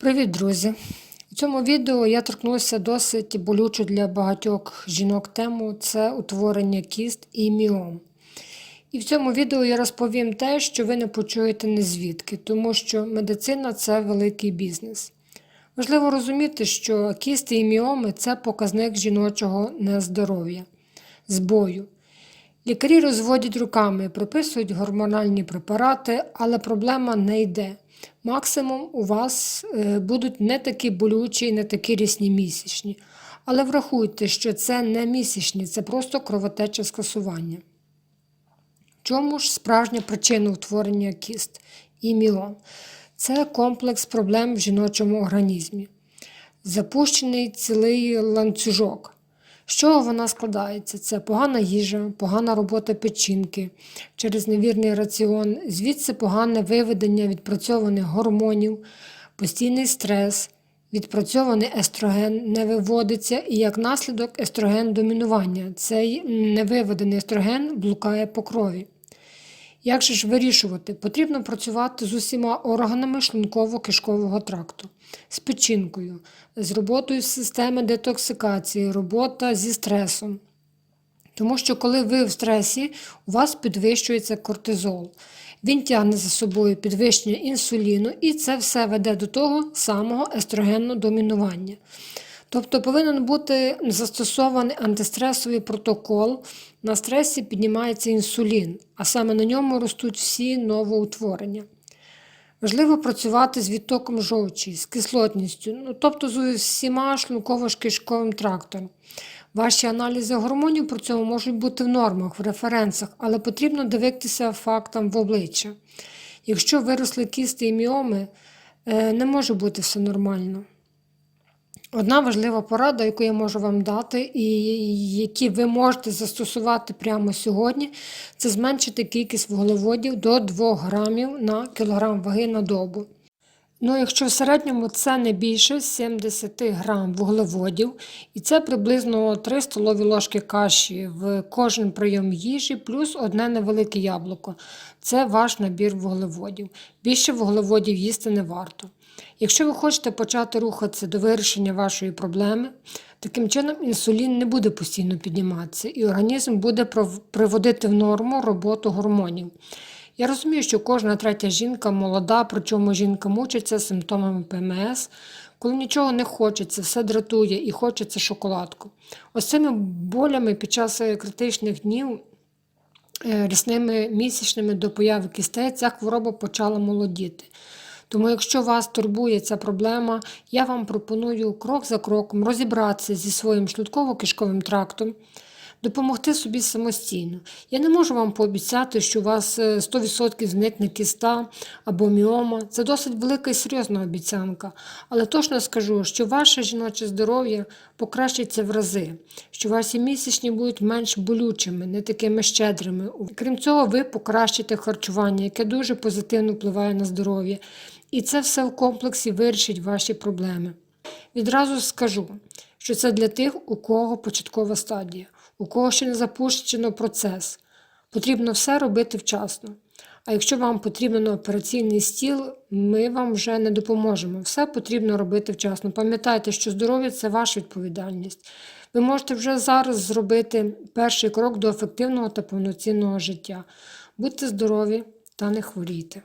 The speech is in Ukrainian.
Привіт, друзі! У цьому відео я торкнуся досить болючу для багатьох жінок тему це утворення кіст і міом. І в цьому відео я розповім те, що ви не почуєте ні звідки, тому що медицина це великий бізнес. Важливо розуміти, що кісти і міоми це показник жіночого нездоров'я, збою. Лікарі розводять руками, прописують гормональні препарати, але проблема не йде. Максимум у вас е, будуть не такі болючі і не такі рісні місячні. Але врахуйте, що це не місячні, це просто кровотеча скасування. Чому ж справжня причина утворення кіст і міом? Це комплекс проблем в жіночому організмі. Запущений цілий ланцюжок. З чого вона складається? Це погана їжа, погана робота печінки через невірний раціон, звідси погане виведення відпрацьованих гормонів, постійний стрес, відпрацьований естроген не виводиться і як наслідок естроген домінування. Цей невиведений естроген блукає по крові. Як же ж вирішувати? Потрібно працювати з усіма органами шлунково-кишкового тракту, з печінкою, з роботою системи детоксикації, робота зі стресом. Тому що, коли ви в стресі, у вас підвищується кортизол. Він тягне за собою підвищення інсуліну, і це все веде до того самого естрогенного домінування. Тобто повинен бути застосований антистресовий протокол. На стресі піднімається інсулін, а саме на ньому ростуть всі новоутворення. Важливо працювати з відтоком жовчі, з кислотністю, ну, тобто з усіма шлунково-кишковим трактом. Ваші аналізи гормонів при цьому можуть бути в нормах, в референсах, але потрібно дивитися фактам в обличчя. Якщо виросли кісти і міоми, е, не може бути все нормально. Одна важлива порада, яку я можу вам дати, і які ви можете застосувати прямо сьогодні, це зменшити кількість вуглеводів до 2 грамів на кілограм ваги на добу. Ну, якщо в середньому це не більше 70 грам вуглеводів, і це приблизно 3 столові ложки каші в кожен прийом їжі, плюс одне невелике яблуко. Це ваш набір вуглеводів. Більше вуглеводів їсти не варто. Якщо ви хочете почати рухатися до вирішення вашої проблеми, таким чином інсулін не буде постійно підніматися, і організм буде приводити в норму роботу гормонів. Я розумію, що кожна третя жінка молода, причому жінка мучиться симптомами ПМС, коли нічого не хочеться, все дратує і хочеться шоколадку. Ось цими болями під час критичних днів. е, Рісними місячними до появи кістей ця хвороба почала молодіти. Тому, якщо вас турбує ця проблема, я вам пропоную крок за кроком розібратися зі своїм шлунково-кишковим трактом, допомогти собі самостійно. Я не можу вам пообіцяти, що у вас е, 100% зникне кіста або міома. Це досить велика і серйозна обіцянка. Але точно скажу, що ваше жіноче здоров'я покращиться в рази, що ваші місячні будуть менш болючими, не такими щедрими. Крім цього, ви покращите харчування, яке дуже позитивно впливає на здоров'я. І це все в комплексі вирішить ваші проблеми. Відразу скажу, що це для тих, у кого початкова стадія, у кого ще не запущено процес. Потрібно все робити вчасно. А якщо вам потрібно на операційний стіл, ми вам вже не допоможемо. Все потрібно робити вчасно. Пам'ятайте, що здоров'я це ваша відповідальність. Ви можете вже зараз зробити перший крок до ефективного та повноцінного життя. Будьте здорові та не хворійте.